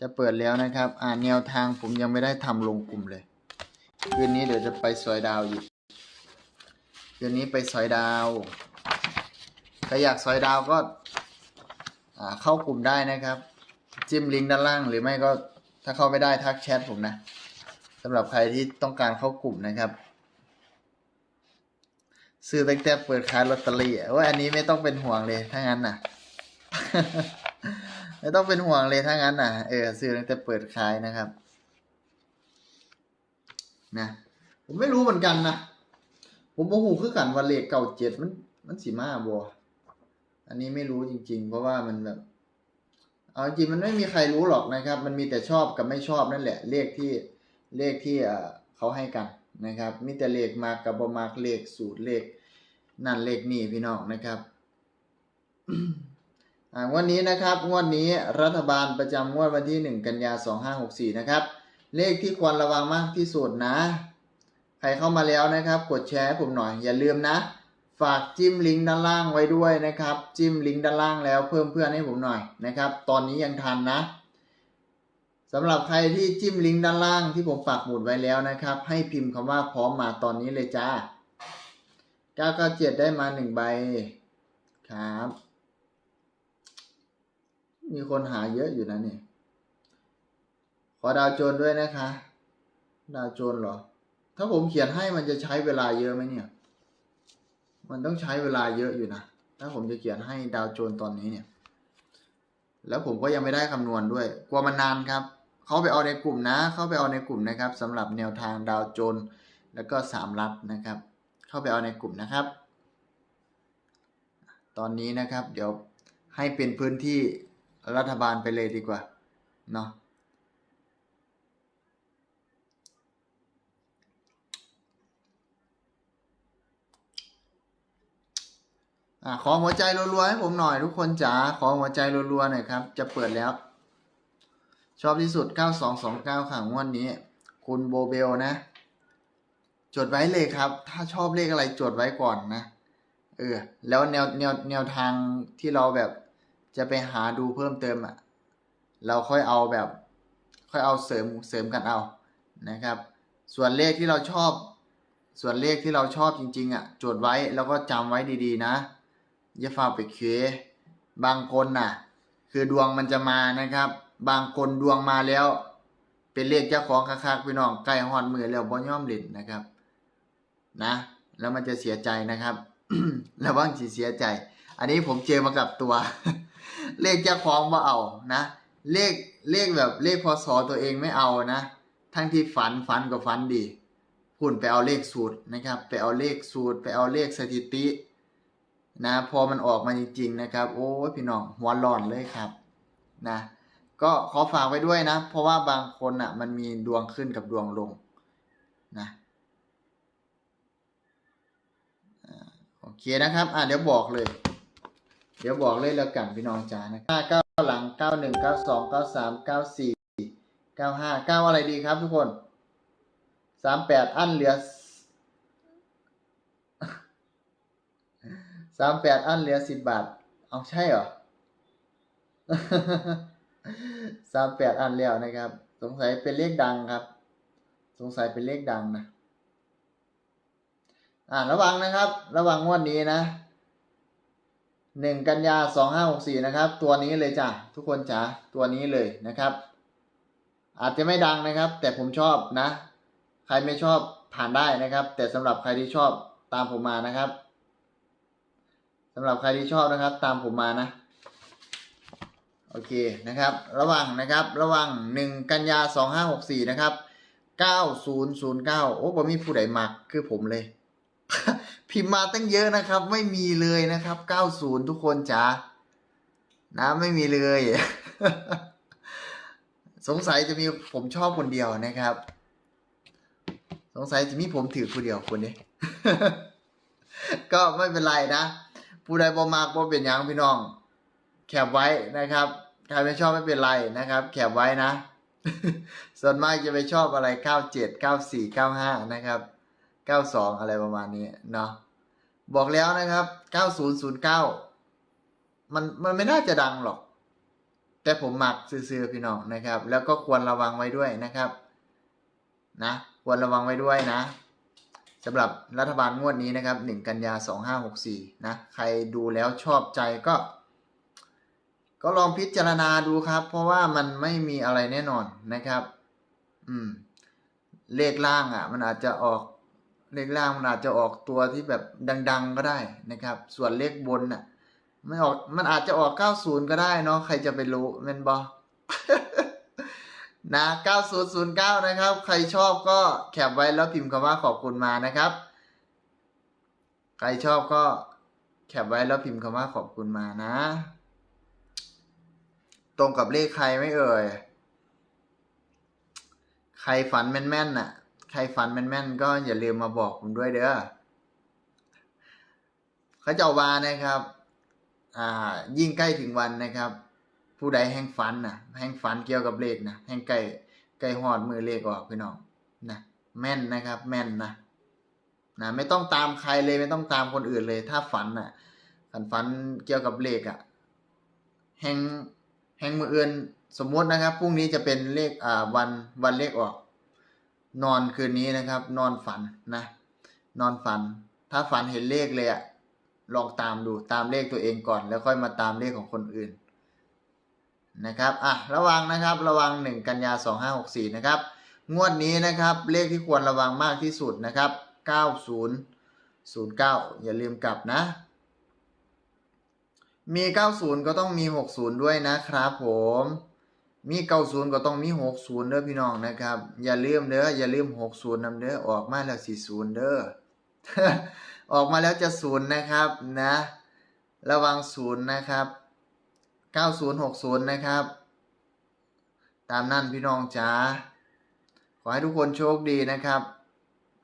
จะเปิดแล้วนะครับ อ่าแนวทางผมยังไม่ได้ทำลงกลุ่มเลย คืนนี้เดี๋ยวจะไปสอยดาวอีก คืนนี้ไปสอยดาว ใครอยากสอยดาวก็อ่าเข้ากลุ่มได้นะครับ จิ้มลิงก์ด้านล่างหรือไม่ก็ถ้าเข้าไม่ได้ทักแชทผมนะสำหรับใครที่ต้องการเข้ากลุ่มนะครับ ซื้อตั้งแต่เปิดขายลอตเตอรี่อะว่าอันนี้ไม่ต้องเป็นห่วงเลยถ้างั้นน่ะ ไม่ต้องเป็นห่วงเลยถ้างั้นน่ะเออซื้อตั้งแต่เปิดขายนะครับนะผมไม่รู้เหมือนกันนะผมโมโหคือกันวันเลขเก่าเจ็ดมัน มันสีมาบัวอันนี้ไม่รู้จริง ๆ เพราะว่ามันแบบเอาจริงมันไม่มีใครรู้หรอกนะครับ มันมีแต่ชอบกับไม่ชอบนั่นแหละ เลขที่เลขที่เอ่อเขาให้กันนะครับ มีแต่เลขมากกับบมากเลขสูตรเลขนั่นเลขนี่พี่น้องนะครับ งวดนี้นะครับงวดนี้รัฐบาลประจำงวดวันที่ 1 กันยา 2564 นะครับ เลขที่ควรระวังมากที่สุดนะ ใครเข้ามาแล้วนะครับ กดแชร์ผมหน่อยอย่าลืมนะ ฝากจิ้มลิงก์ด้านล่างไว้ด้วยนะครับ จิ้มลิงก์ด้านล่างแล้วเพิ่มเพื่อนให้ผมหน่อยนะครับ ตอนนี้ยังทันนะสำหรับใครที่จิ้มลิงก์ด้านล่างที่ผมปักหมุดไว้แล้วนะครับ ให้พิมพ์คำว่าพร้อมมาตอนนี้เลยจ้า997ได้มาหนึ่งใบครับ มีคนหาเยอะอยู่นะเนี่ย ขอดาวโจนด้วยนะคะ ดาวโจนเหรอ ถ้าผมเขียนให้มันจะใช้เวลาเยอะไหมเนี่ย มันต้องใช้เวลาเยอะอยู่นะ ถ้าผมจะเขียนให้ดาวโจนตอนนี้เนี่ย แล้วผมก็ยังไม่ได้คำนวณด้วย กลัวมันนานครับ เขาไปเอาในกลุ่มนะ เข้าไปเอาในกลุ่มนะครับสำหรับแนวทางดาวโจน แล้วก็สามลัดนะครับ เข้าไปเอาในกลุ่มนะครับ ตอนนี้นะครับ เดี๋ยวให้เป็นพื้นที่ รัฐบาลไปเลยดีกว่าเนาะอขอหัวใจรัวๆให้ผมหน่อยทุกคนจ๋าขอหัวใจรัวๆหน่อยครับ จะเปิดแล้ว ชอบที่สุด 9229ค่ะงวดนี้ คุณโบเบลนะ จดไว้เลยครับ ถ้าชอบเลขอะไรจดไว้ก่อนนะ เออ แล้วแนวแนวแนวทางที่เราแบบ จะไปหาดูเพิ่มเติมอะเราค่อยเอาแบบ ค่อยเอาเสริมเสริมกันเอานะครับ ส่วนเลขที่เราชอบ ส่วนเลขที่เราชอบจริงๆอะจดไว้แล้วก็จำไว้ดีๆนะอย่าฝ่าไปเคบางคนน่ะ คือดวงมันจะมานะครับ บางคนดวงมาแล้ว เป็นเลขเจ้าของคักๆพี่น้องใกล้ฮอดมือแล้วบ่ยอมเล่นนะครับ นะ แล้วมันจะเสียใจนะครับระวังสิเสียใจ อันนี้ผมเจอมากับตัว เลขเจ้าของบ่เอานะ เลขเลขแบบเลขพศตัวเองไม่เอานะ ทั้งที่ฝันฝันก็ฝันดีพุ่นไปเอาเลขสูตรนะครับ ไปเอาเลขสูตร ไปเอาเลขสถิติ นะ พอมันออกมาจริง ๆ นะครับ โอ้พี่น้องหัวร้อนเลยครับ นะ ก็ขอฝากไว้ด้วยนะ เพราะว่าบางคนอะ มันมีดวงขึ้นกับดวงลง นะโอเคนะครับ อ่าเดี๋ยวบอกเลย เดี๋ยวบอกเลยแล้วกันพี่น้องจ๋านะห้าเก้าหลังเก้าหนึ่งเก้าสองเก้าสามเก้าสี่เก้าห้าเก้าอะไรดีครับทุกคนสามแปดอันเหลือสามแปดอันเหลือสิบบาท เอาใช่เหรอสามแปดอันแล้วนะครับ สงสัยเป็นเลขดังครับ สงสัยเป็นเลขดังนะ อ่าระวังนะครับ ระวังงวดนี้นะ หนึ่งกันยาสองห้าหกสี่นะครับ ตัวนี้เลยจ้ะทุกคนจ๋าตัวนี้เลยนะครับ อาจจะไม่ดังนะครับ แต่ผมชอบนะ ใครไม่ชอบผ่านได้นะครับ แต่สำหรับใครที่ชอบตามผมมานะครับสำหรับใครที่ชอบนะครับ ตามผมมานะโอเคนะครับ ระวังนะครับระวังหนึ่งกันยาสองห้าหกสี่นะครับเก้าศูนย์ศูนย์เก้าโอ้บ่มีผู้ใดมักคือผมเลย พิมพ์มาตั้งเยอะนะครับ ไม่มีเลยนะครับเก้าศูนย์ทุกคนจ๋านะไม่มีเลย สงสัยจะมีผมชอบคนเดียวนะครับ สงสัยจะมีผมถือคนเดียวคนนี้ ก็ไม่เป็นไรนะ ผู้ใดบ่มากบ่เป็นหยังพี่น้อง แคปไว้นะครับใครไม่ชอบไม่เป็นไรนะครับ แคปไว้นะ ส่วนมากจะไปชอบอะไร 97 94 95 นะครับ 92 อะไรประมาณนี้เนาะบอกแล้วนะครับ 9009 มันมันไม่น่าจะดังหรอก แต่ผมหมักซื่อๆพี่น้องนะครับ แล้วก็ควรระวังไว้ด้วยนะครับ นะ ควรระวังไว้ด้วยนะสำหรับรัฐบาลงวดนี้นะครับ 1 กันยา 2564 นะ ใครดูแล้วชอบใจก็ ก็ลองพิจารณาดูครับ เพราะว่ามันไม่มีอะไรแน่นอนนะครับ อืม เลขล่างอะ มันอาจจะออก เลขล่างมันอาจจะออกตัวที่แบบดัง ๆก็ได้นะครับ ส่วนเลขบนน่ะไม่ออกมันอาจจะออก 90 ก็ได้เนาะใครจะไปรู้แม่นบอนะ9009 นะครับ ใครชอบก็แคปไว้แล้วพิมพ์คำว่าขอบคุณมานะครับ ใครชอบก็แคปไว้แล้วพิมพ์คำว่าขอบคุณมานะ ตรงกับเลขใครไม่เอ่ย ใครฝันแม่นๆน่ะ ใครฝันแม่นๆก็อย่าลืมมาบอกผมด้วยเด้อเขาเจ้าวานะครับ อ่า ยิ่งใกล้ถึงวันนะครับ ผู้ใดแห่งฝันนะแห่งฝันเกี่ยวกับเลขนะแห่งใกล้ใกล้หอดมือเลขออกพี่น้องนะแม่นนะครับ แม่นนะนะไม่ต้องตามใครเลยไม่ต้องตามคนอื่นเลย ถ้าฝันน่ะฝันฝันเกี่ยวกับเลขอะ่ะแห่งแห่งมืออื่นสมมตินะครับพรุ่งนี้จะเป็นเลขอ่าวันวันเลขออก นอนคืนนี้นะครับ นอนฝันนะ นอนฝัน ถ้าฝันเห็นเลขเลยอะลองตามดูตามเลขตัวเองก่อน แล้วค่อยมาตามเลขของคนอื่นนะครับอะระวังนะครับระวัง 1 กันยา 2564 นะครับ งวดนี้นะครับเลขที่ควรระวังมากที่สุดนะครับ 9009 อย่าลืมกลับนะ มี 90 ก็ต้องมี 60 ด้วยนะครับผม มี90ก็ต้องมี60เด้อพี่น้องนะครับ อย่าลืมเด้ออย่าลืม60นำเด้อออกมาแล้ว40เด้อออกมาแล้วจะศูนย์นะครับนะ ระวังศูนย์นะครับ9060นะครับ ตามนั่นพี่น้องจ๋าขอให้ทุกคนโชคดีนะครับ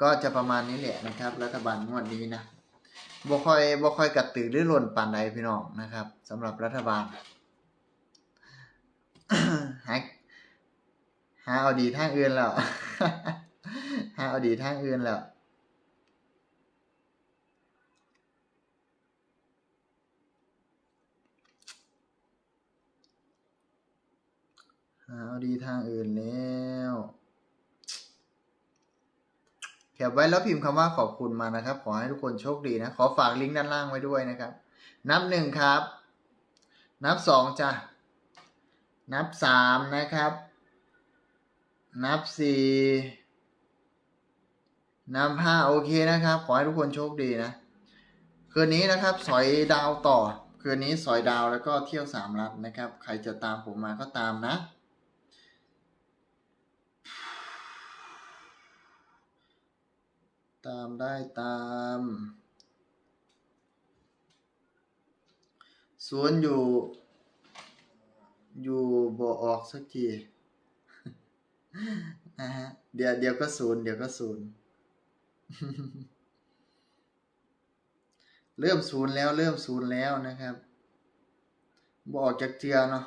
ก็จะประมาณนี้แหละนะครับ รัฐบาลงวดนี้นะบ่ค่อยบ่ค่อยกระตือรือร้นปานใดพี่น้องนะครับสำหรับรัฐบาล หาหาเอาดีทางอื่นแล้วหาเอาดีทางอื่นแล้วหาเอาดีทางอื่นแล้วแคปไว้แล้วพิมพ์คำว่าขอบคุณมานะครับ ขอให้ทุกคนโชคดีนะ ขอฝากลิงก์ด้านล่างไว้ด้วยนะครับ นับหนึ่งครับ นับสองจ้ะ นับสามนะครับ นับสี่นับห้าโอเคนะครับ ขอให้ทุกคนโชคดีนะ คืนนี้นะครับ สอยดาวต่อ คืนนี้สอยดาวแล้วก็เที่ยวสามรัฐนะครับ ใครจะตามผมมาก็ตามนะ ตามได้ตามสวนอยู่ อยู่บ่ออกสักทีนะฮะเดี๋ยวเดี๋ยวก็ศูนย์เดี๋ยวก็ศูนย์เริ่มศูนย์แล้วเริ่มศูนย์แล้วนะครับบออกจากเจือเนาะ